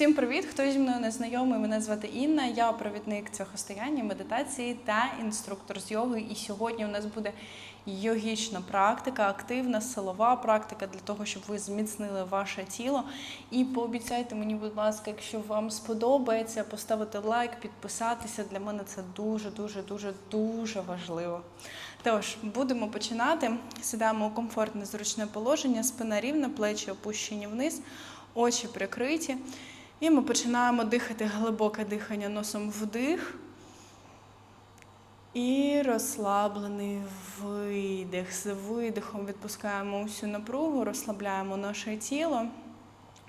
Всім привіт! Хто зі мною не знайомий, мене звати Інна. Я провідник цвяхостояння, медитації та інструктор з йоги. І сьогодні у нас буде йогічна практика, активна силова практика для того, щоб ви зміцнили ваше тіло. І пообіцяйте мені, будь ласка, якщо вам сподобається, поставити лайк, підписатися. Для мене це дуже, дуже, дуже, дуже важливо. Тож, будемо починати. Сідаємо у комфортне зручне положення, спина рівна, плечі опущені вниз, очі прикриті. І ми починаємо дихати глибоке дихання носом вдих. І розслаблений видих. З видихом відпускаємо усю напругу, розслабляємо наше тіло,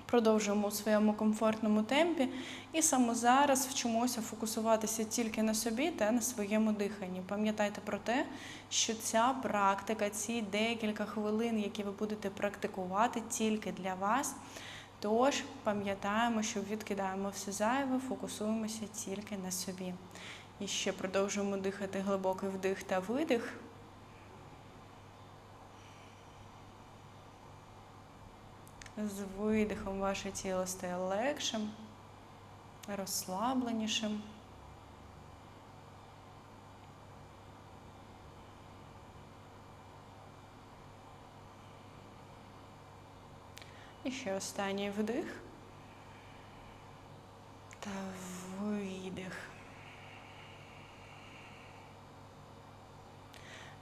продовжуємо у своєму комфортному темпі. І саме зараз вчимося фокусуватися тільки на собі та на своєму диханні. Пам'ятайте про те, що ця практика, ці декілька хвилин, які ви будете практикувати тільки для вас. Тож пам'ятаємо, що відкидаємо все зайве, фокусуємося тільки на собі. І ще продовжуємо дихати глибокий вдих та видих. З видихом ваше тіло стає легшим, розслабленішим. І ще останній вдих та видих.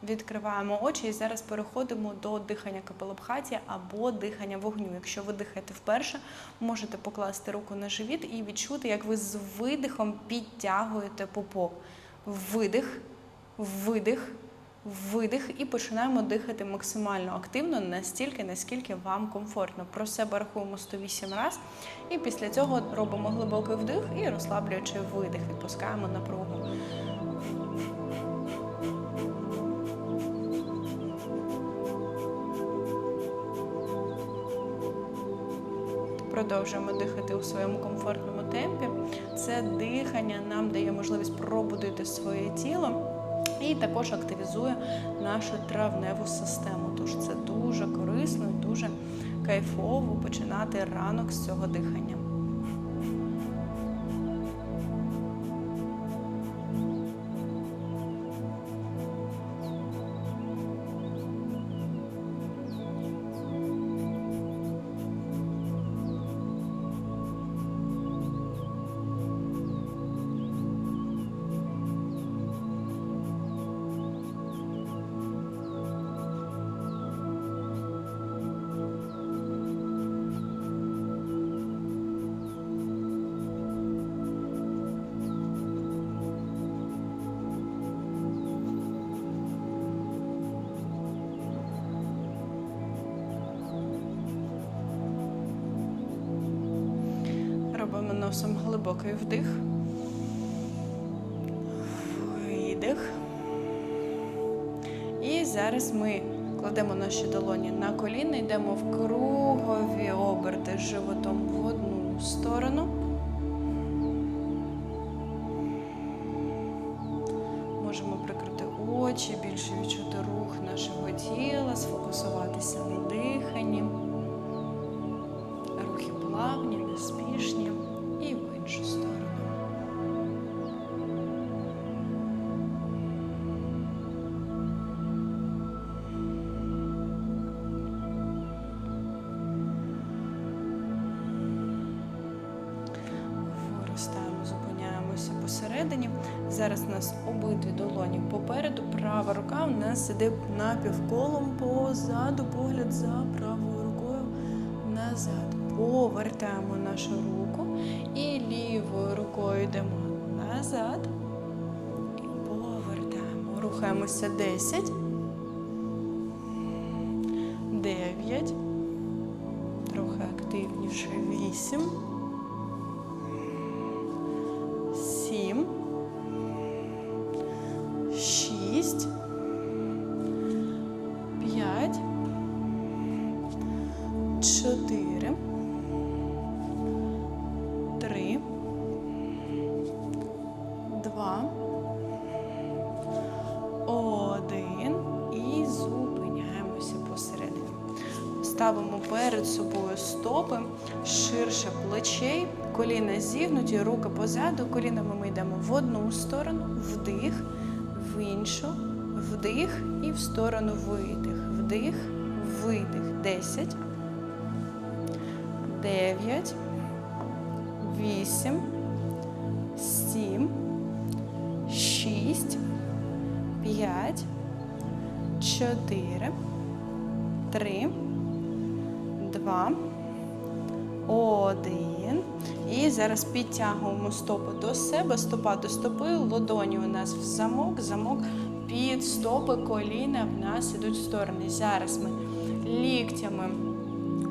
Відкриваємо очі і зараз переходимо до дихання капелопхаті або дихання вогню. Якщо ви дихаєте вперше, можете покласти руку на живіт і відчути, як ви з видихом підтягуєте пупок. Видих, видих, видих і починаємо дихати максимально активно, настільки, наскільки вам комфортно. Про себе рахуємо 108 разів. І після цього робимо глибокий вдих і розслаблюючи видих, відпускаємо напругу. Продовжуємо дихати у своєму комфортному темпі. Це дихання нам дає можливість пробудити своє тіло і також активізує нашу травневу систему. Тож це дуже корисно і дуже кайфово починати ранок з цього дихання. Носом глибокий вдих. Видих. І зараз ми кладемо наші долоні на коліна, йдемо в кругові оберти животом в одну сторону. Можемо прикрити очі, більше відчути рух нашого тіла, сфокусуватися на диханні. Посередині. Зараз у нас обидві долоні попереду, права рука у нас сидить напівколом позаду, погляд за правою рукою назад. Повертаємо нашу руку і лівою рукою йдемо назад. І повертаємо. Рухаємося 10. 9. Трохи активніше. 8. Ставимо перед собою стопи ширше плечей, коліна зігнуті, руки позаду. Колінами ми йдемо в одну сторону, вдих, в іншу, вдих і в сторону видих. Вдих, видих. 10, 9, 8, 7, 6, 5, 4, 3, 2, 1. І зараз підтягуємо стопи до себе, стопа до стопи, лодоні у нас в замок, замок під стопи, коліна в нас ідуть в сторони. Зараз ми ліктями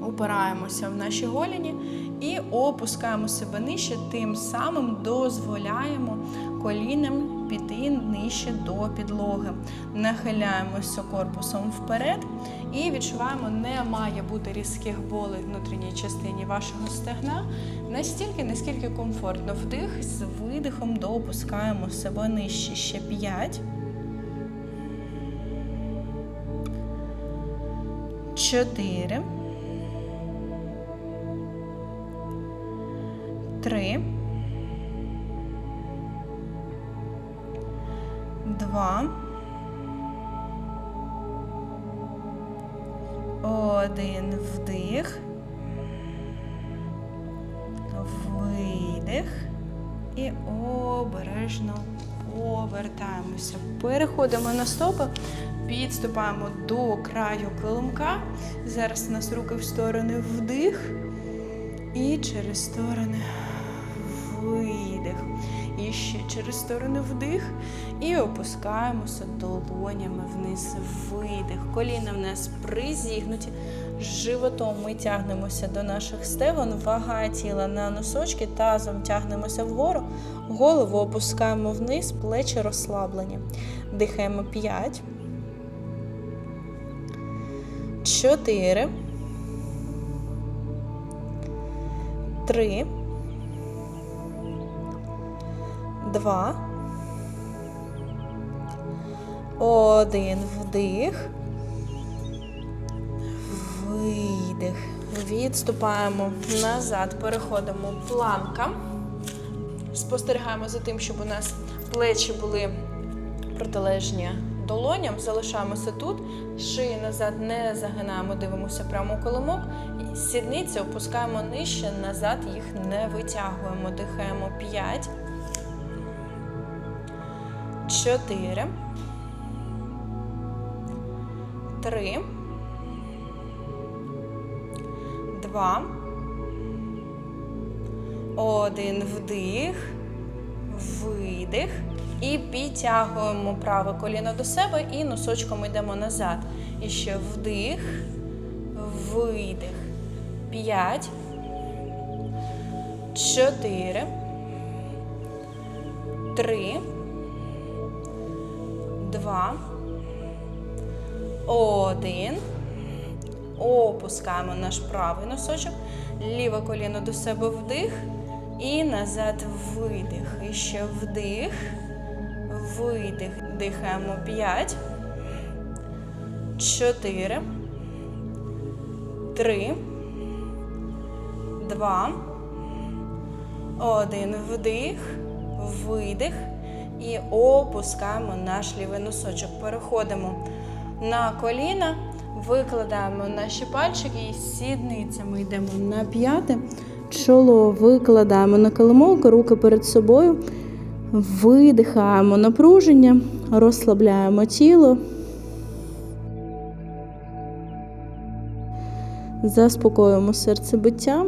упираємося в наші голені і опускаємо себе нижче, тим самим дозволяємо колінам піти нижче до підлоги. Нахиляємося корпусом вперед і відчуваємо, не має бути різких болей в внутрішній частині вашого стегна. Настільки, наскільки комфортно. Вдих з видихом доопускаємо себе нижче. Ще 5. 4. Три. Два. Один вдих. Видих. І обережно повертаємося. Переходимо на стопи, підступаємо до краю килимка. Зараз у нас руки в сторони вдих. І через сторони. І ще через сторони вдих. І опускаємося долонями вниз. Видих. Коліна в нас призігнуті. Животом ми тягнемося до наших стегон, вага тіла на носочки, тазом тягнемося вгору, голову опускаємо вниз, плечі розслаблені. Дихаємо 5. 4. Три. Два. Один вдих. Видих. Відступаємо назад, переходимо планка. Спостерігаємо за тим, щоб у нас плечі були протилежні долоням. Залишаємося тут. Шиї назад не загинаємо, дивимося прямо у колимок. Сідниці опускаємо нижче, назад їх не витягуємо. Дихаємо 5. 4. 3. 2. Один вдих, видих. І підтягуємо праве коліно до себе і носочком йдемо назад. І ще вдих, видих. 5, 4, 3, 2, 1. Опускаємо наш правий носочок, ліве коліно до себе вдих і назад видих. І ще вдих, видих. Дихаємо 5, 4, 3, 2, 1. Вдих, видих. І опускаємо наш лівий носочок. Переходимо на коліна, викладаємо наші пальчики і сідницями йдемо на п'яте. Чоло викладаємо на килимок, руки перед собою. Видихаємо напруження, розслабляємо тіло. Заспокоюємо серцебиття.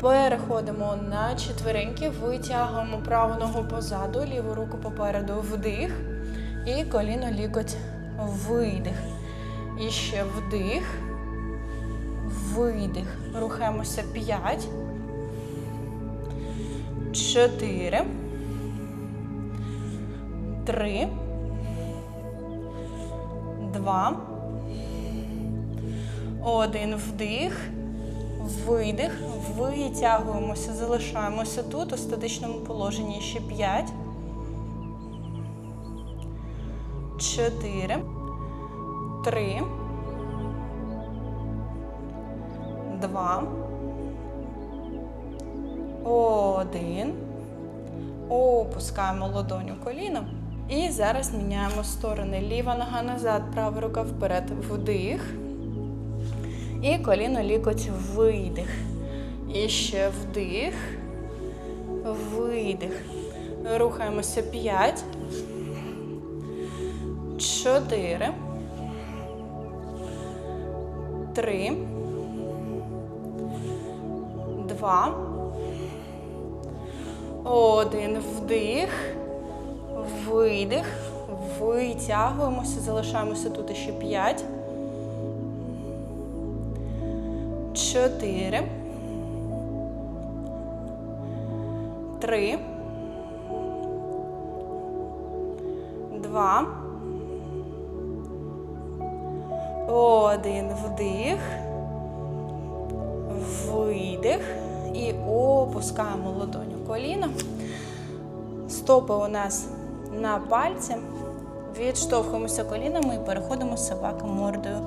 Переходимо на четвереньки, витягуємо праву ногу позаду, ліву руку попереду вдих. І коліно лікоть видих. І ще вдих, видих. Рухаємося 5, 4, 3, 2, 1. Вдих. Видих, витягуємося, залишаємося тут у статичному положенні ще 5, чотири, три, два, один. Опускаємо ладоню коліном. І зараз міняємо сторони. Ліва нога назад, права рука вперед. Вдих. І коліно лікоть видих. І ще вдих. Видих. Рухаємося 5. 4. 3. 2. Один вдих, видих, витягуємося, залишаємося тут ще п'ять. Чотири. Три. Два. Один вдих. Видих. І опускаємо ладоню коліна. Стопи у нас на пальці. Відштовхуємося колінами і переходимо з собака мордою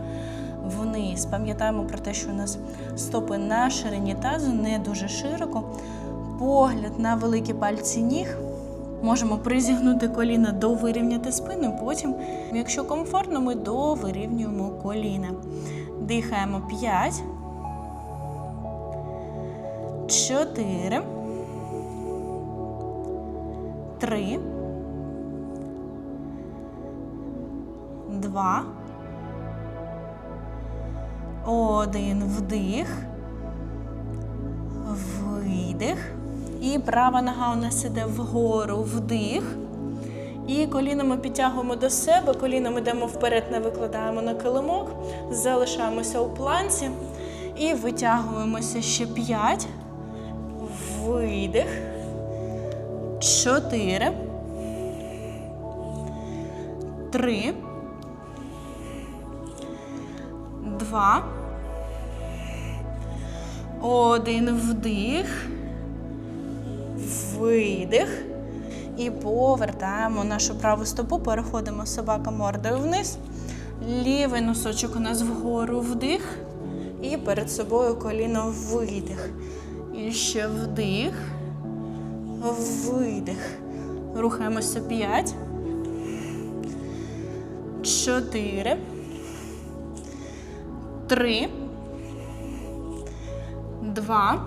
вниз. Пам'ятаємо про те, що у нас стопи на ширині тазу, не дуже широко. Погляд на великі пальці ніг. Можемо призігнути коліна, довирівняти спину. Потім, якщо комфортно, ми довирівнюємо коліна. Дихаємо 5. 4. 3. 2. Один вдих. Видих. І права нога у нас іде вгору вдих. І колінами підтягуємо до себе, колінами йдемо вперед, не викладаємо на килимок, залишаємося у планці і витягуємося ще 5. Видих. 4. 3. 2. Один вдих. Видих. І повертаємо нашу праву стопу, переходимо собака мордою вниз. Лівий носочок у нас вгору вдих. І перед собою коліно видих. І ще вдих. Видих. Рухаємося 5. 4. 3. 2.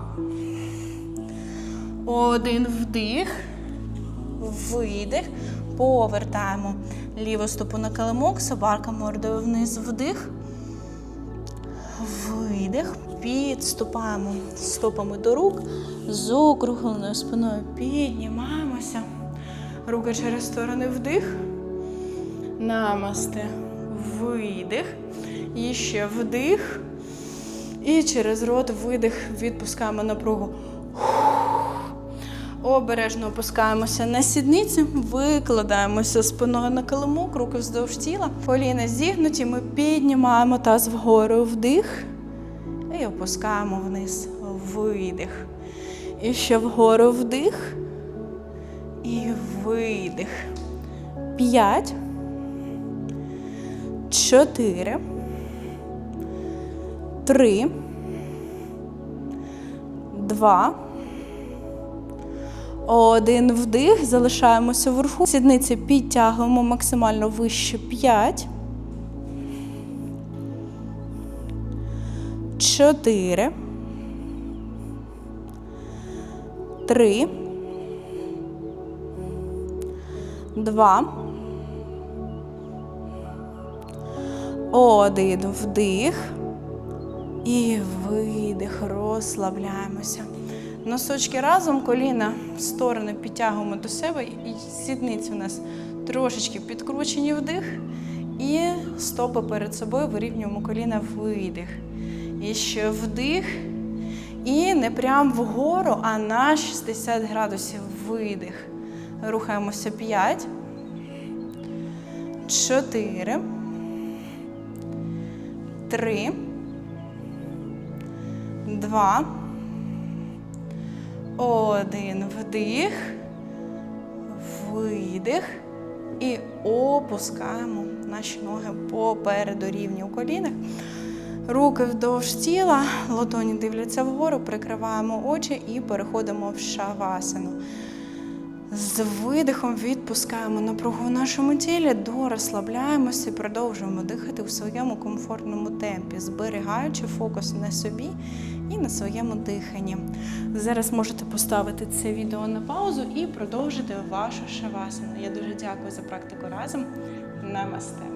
Один вдих. Видих. Повертаємо ліву стопу на килимок, собака мордою вниз вдих. Видих. Підступаємо стопами до рук. З округленою спиною піднімаємося. Руки через сторони вдих. Намасте. Видих. І ще вдих. І через рот видих. Відпускаємо напругу. Обережно опускаємося на сідниці, викладаємося спиною на килимок, руки вздовж тіла, коліна зігнуті, ми піднімаємо таз вгору вдих і опускаємо вниз видих. І ще вгору вдих і видих. П'ять. Чотири. Три. Два. Один вдих, залишаємося вверху. Сідниці підтягуємо максимально вище 5. 4. 3. 2. Один вдих. І видих. Розслабляємося. Носочки разом, коліна в сторони підтягуємо до себе, і сідниці у нас трошечки підкручені вдих. І стопи перед собою вирівнюємо коліна видих. І ще вдих. І не прям вгору, а на 60 градусів видих. Рухаємося 5. 4. 3. 2. Один вдих, видих. І опускаємо наші ноги попереду рівні у колінах. Руки вдовж тіла, ладоні дивляться вгору, прикриваємо очі і переходимо в шавасану. З видихом відпускаємо напругу в нашому тілі, дорозслабляємося і продовжуємо дихати у своєму комфортному темпі, зберігаючи фокус на собі і на своєму диханні. Зараз можете поставити це відео на паузу і продовжити вашу шавасану. Я дуже дякую за практику разом. Намасте.